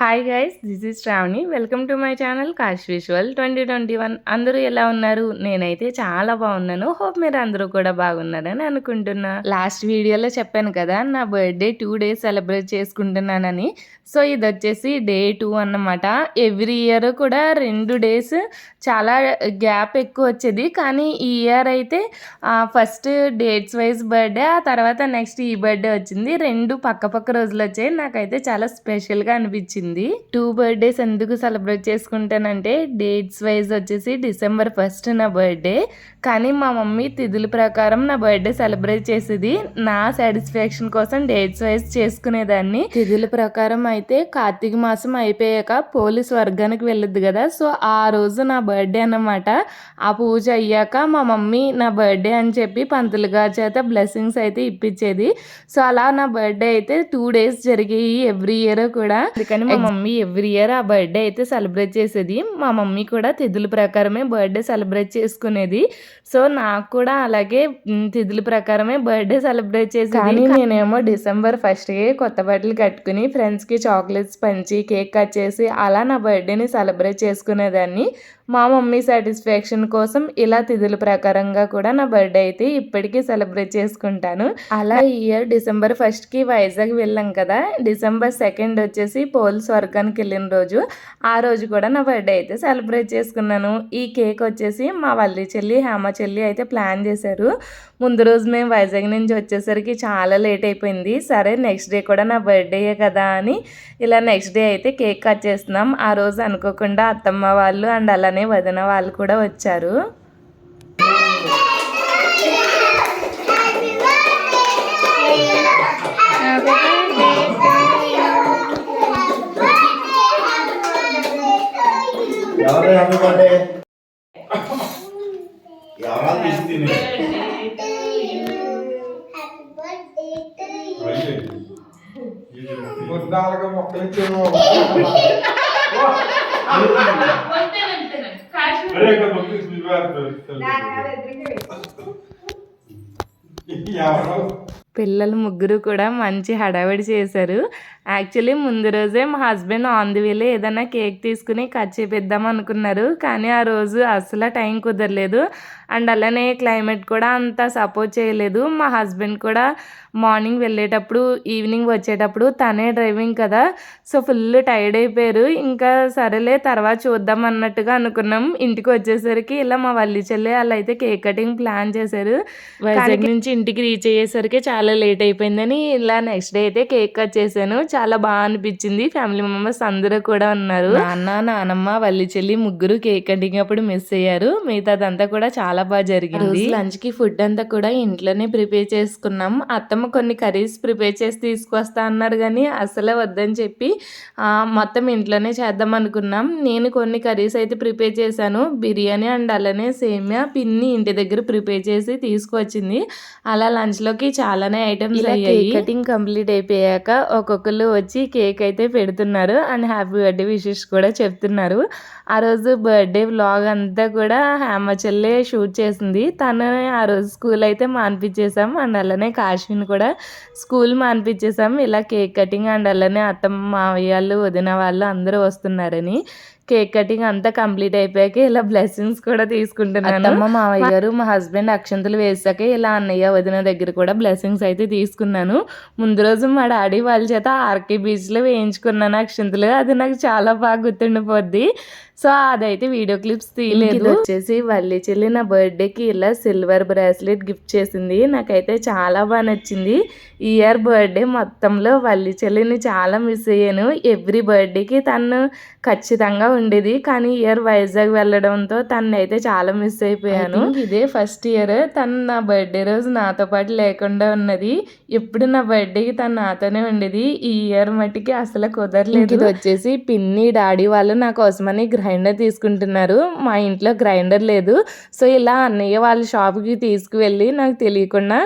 Hi guys this is Shravani welcome to my channel Kash visual twenty twenty one అందరూ ఎలా ఉన్నారు? నేనైతే చాలా బాగున్నాను. హోప్ మీరు అందరూ కూడా బాగున్నారని అనుకుంటున్నా. లాస్ట్ వీడియోలో చెప్పాను కదా నా బర్త్డే టూ డేస్ సెలబ్రేట్ చేసుకుంటున్నానని. సో ఇది వచ్చేసి డే టూ అన్నమాట. ఎవ్రీ ఇయర్ కూడా రెండు డేస్ చాలా గ్యాప్ ఎక్కువ వచ్చేది. కానీ ఈ ఇయర్ అయితే ఫస్ట్ డేట్స్ వైజ్ బర్త్డే ఆ తర్వాత నెక్స్ట్ ఈ బర్త్డే వచ్చింది. రెండు పక్క పక్క రోజులు వచ్చాయి. నాకైతే చాలా స్పెషల్గా అనిపించింది. టూ బర్త్డేస్ ఎందుకు సెలబ్రేట్ చేసుకుంటానంటే డేట్స్ వైజ్ వచ్చేసి డిసెంబర్ ఫస్ట్ నా బర్త్డే కానీ మా మమ్మీ తిథుల ప్రకారం నా బర్త్డే సెలబ్రేట్ చేసేది. నా సాటిస్ఫాక్షన్ కోసం డేట్స్ వైజ్ చేసుకునేదాన్ని. తిథుల ప్రకారం అయితే కార్తీక మాసం అయిపోయాక పోలీస్ వర్గానికి వెళ్ళొద్దు కదా. సో ఆ రోజు నా బర్త్డే అన్నమాట. ఆ పూజ అయ్యాక మా మమ్మీ నా బర్త్డే అని చెప్పి పంతులు గారి చేత బ్లెస్సింగ్స్ అయితే ఇప్పించేది. సో అలా నా బర్త్డే అయితే టూ డేస్ జరిగాయి. ఎవ్రీ ఇయర్ కూడా. అందుకని మా మమ్మీ ఎవ్రీ ఇయర్ ఆ బర్త్డే అయితే సెలబ్రేట్ చేసేది. మా మమ్మీ కూడా తిథుల ప్రకారమే బర్త్డే సెలబ్రేట్ చేసుకునేది. సో నాకు కూడా అలాగే మ్, తిథుల ప్రకారమే బర్త్డే సెలబ్రేట్ చేసి కానీ నేనేమో డిసెంబర్ ఫస్ట్కి కొత్త బట్టలు కట్టుకుని ఫ్రెండ్స్కి చాక్లెట్స్ పంచి కేక్ కట్ చేసి అలా నా బర్త్డేని సెలబ్రేట్ చేసుకునేదాన్ని. మా మమ్మీ సాటిస్ఫాక్షన్ కోసం ఇలా తిథుల ప్రకారంగా కూడా నా బర్త్డే అయితే ఇప్పటికీ సెలబ్రేట్ చేసుకుంటాను. అలా ఈ ఇయర్ డిసెంబర్ ఫస్ట్కి వైజాగ్ వెళ్ళాం కదా. డిసెంబర్ సెకండ్ వచ్చేసి పోల్ స్వర్గానికి వెళ్ళిన రోజు. ఆ రోజు కూడా నా బర్త్డే అయితే సెలబ్రేట్ చేసుకున్నాను. ఈ కేక్ వచ్చేసి మా వల్లి చెల్లి హేమ చెల్లి అయితే ప్లాన్ చేశారు. ముందు రోజు మేము వైజాగ్ నుంచి వచ్చేసరికి చాలా లేట్ అయిపోయింది. సరే నెక్స్ట్ డే కూడా నా బర్త్డేయే కదా అని ఇలా నెక్స్ట్ డే అయితే కేక్ కట్ చేస్తున్నాం. ఆ రోజు అనుకోకుండా అత్తమ్మ వాళ్ళు అండ్ అలానే వదిన వాళ్ళు కూడా వచ్చారు. మొక్కలు ఇచ్చేమో అరే ఇక్కడ మొక్కలు ఎవరో పిల్లలు ముగ్గురు కూడా మంచి హడావిడి చేశారు యాక్చువల్లీ ముందు రోజే మా హస్బెండ్ ఆన్ ది వేలో ఏదైనా కేక్ తీసుకుని కట్ చేపిద్దాం అనుకున్నారు. కానీ ఆ రోజు అసలు టైం కుదరలేదు. అండ్ అలానే క్లైమేట్ కూడా అంత సపోర్ట్ చేయలేదు. మా హస్బెండ్ కూడా మార్నింగ్ వెళ్ళేటప్పుడు ఈవినింగ్ వచ్చేటప్పుడు తనే డ్రైవింగ్ కదా. సో ఫుల్ టైర్డ్ అయిపోయారు. ఇంకా సరేలే తర్వాత చూద్దాం అన్నట్టుగా అనుకున్నాం. ఇంటికి వచ్చేసరికి ఇలా మా వల్లి చెల్లి వాళ్ళు అయితే కేక్ కటింగ్ ప్లాన్ చేశారు. వైజాగ్ నుంచి ఇంటికి రీచ్ అయ్యేసరికి చాలా లేట్ అయిపోయిందని ఇలా నెక్స్ట్ డే అయితే కేక్ కట్ చేశాను. చాలా బాగా అనిపించింది. ఫ్యామిలీ మెంబర్స్ అందరూ కూడా ఉన్నారు. నాన్న నానమ్మ వల్లి చెల్లి ముగ్గురు కేక్ కటింగ్ అప్పుడు మిస్ అయ్యారు. మిగతాదంతా కూడా చాలా బాగా జరిగింది. లంచ్కి ఫుడ్ అంతా కూడా ఇంట్లోనే ప్రిపేర్ చేసుకున్నాం. అత్తమ్మ కొన్ని కర్రీస్ ప్రిపేర్ చేసి తీసుకొస్తా అన్నారు కానీ అసలే వద్దని చెప్పి ఆ, మొత్తం ఇంట్లోనే చేద్దాం అనుకున్నాం. నేను కొన్ని కర్రీస్ అయితే ప్రిపేర్ చేశాను. బిర్యానీ అండ్ అలానే సేమియా పిన్ని ఇంటి దగ్గర ప్రిపేర్ చేసి తీసుకొచ్చింది. అలా లంచ్లోకి చాలానే ఐటమ్స్ అయ్యాయి. కటింగ్ కంప్లీట్ అయిపోయాక ఒక్కొక్కరు వచ్చి కేక్ అయితే పెడుతున్నారు. అండ్ హ్యాపీ బర్త్డే విషెస్ కూడా చెప్తున్నారు. ఆ రోజు బర్త్డే వ్లాగ్ అంతా కూడా హేమ చెల్లె షూట్ చేసింది. తను ఆ రోజు స్కూల్ అయితే మాన్పించేసాం అండ్ అలానే కాశ్మీర్ కూడా స్కూల్ మాన్పించేసాం ఇలా కేక్ కటింగ్ అండ్ అలానే అత్తమ్మ మావయ్య వాళ్ళు వదిన వాళ్ళు అందరూ వస్తున్నారని. కేక్ కటింగ్ అంతా కంప్లీట్ అయిపోయాక ఇలా బ్లెస్సింగ్స్ కూడా తీసుకుంటున్నాను. అమ్మ మావయ్య గారు మా హస్బెండ్ అక్షంతలు వేసాక ఇలా అన్నయ్య వదిన దగ్గర కూడా బ్లెస్సింగ్స్ అయితే తీసుకున్నాను. ముందు రోజు మా డాడీ వాళ్ళ చేత ఆర్కే బీచ్లో వేయించుకున్నాను అక్షింతలు అది నాకు చాలా బాగా గుర్తుండిపోద్ది. సో అదైతే వీడియో క్లిప్స్ తీయలేదు. వచ్చేసి వల్లి చెల్లి నా బర్త్డేకి ఇలా సిల్వర్ బ్రాస్లెట్ గిఫ్ట్ చేసింది. నాకైతే చాలా బాగా నచ్చింది. ఈ ఇయర్ బర్త్డే మొత్తంలో వల్లి చెల్లిని చాలా మిస్ అయ్యాను. ఎవ్రీ బర్త్డేకి తను ఖచ్చితంగా ఉండేది. కానీ ఇయర్ వైజాగ్ వెళ్ళడంతో తను అయితే చాలా మిస్ అయిపోయాను. ఇదే ఫస్ట్ ఇయర్ తను నా బర్త్డే రోజు నాతో పాటు లేకుండా ఉన్నది. ఎప్పుడు నా బర్త్డేకి తను నాతోనే ఉండేది. ఈ ఇయర్ మట్టికి అసలు కుదరలేదు ఇది వచ్చేసి పిన్ని డాడీ వాళ్ళు నా కోసమని గ్రైండర్ తీసుకుంటున్నారు. మా ఇంట్లో గ్రైండర్ లేదు. సో ఇలా అన్నయ్య వాళ్ళ షాప్కి తీసుకువెళ్ళి నాకు తెలియకుండా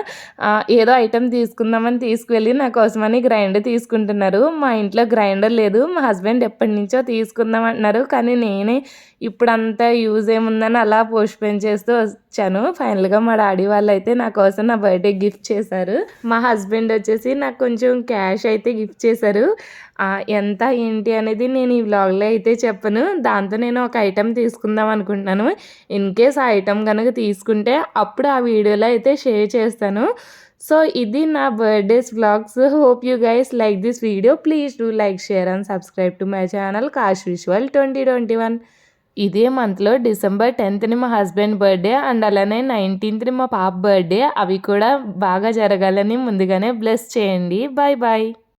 ఏదో ఐటెం తీసుకుందామని తీసుకువెళ్ళి నా కోసమని గ్రైండర్ తీసుకుంటున్నారు. మా ఇంట్లో గ్రైండర్ లేదు. మా హస్బెండ్ ఎప్పటి నుంచో తీసుకుందాం అంటున్నారు. కానీ నేనే ఇప్పుడంతా యూజ్ ఏముందని అలా పోస్ట్పోన్ చేస్తూ వచ్చాను. ఫైనల్గా మా డాడీ వాళ్ళు అయితే నా కోసం నా బర్త్డే గిఫ్ట్ చేశారు. మా హస్బెండ్ వచ్చేసి నాకు కొంచెం క్యాష్ అయితే గిఫ్ట్ చేశారు. ఎంత ఏంటి అనేది నేను ఈ వ్లాగ్లో అయితే చెప్పను. దాంతో నేను ఒక ఐటెం తీసుకుందాం అనుకుంటున్నాను. ఇన్ కేస్ ఆ ఐటెం కనుక తీసుకుంటే అప్పుడు ఆ వీడియోలో అయితే షేర్ చేస్తాను. సో ఇది నా birthdays vlogs hope you guys like this video please do like share and subscribe to my channel Kash visual twenty twenty one ఇదే మంత్లో డిసెంబర్ టెన్త్ని మా హస్బెండ్ బర్త్డే అండ్ అలానే నైన్టీన్త్ని మా పాప బర్త్డే అవి కూడా బాగా జరగాలని ముందుగానే బ్లెస్ చేయండి. Bye bye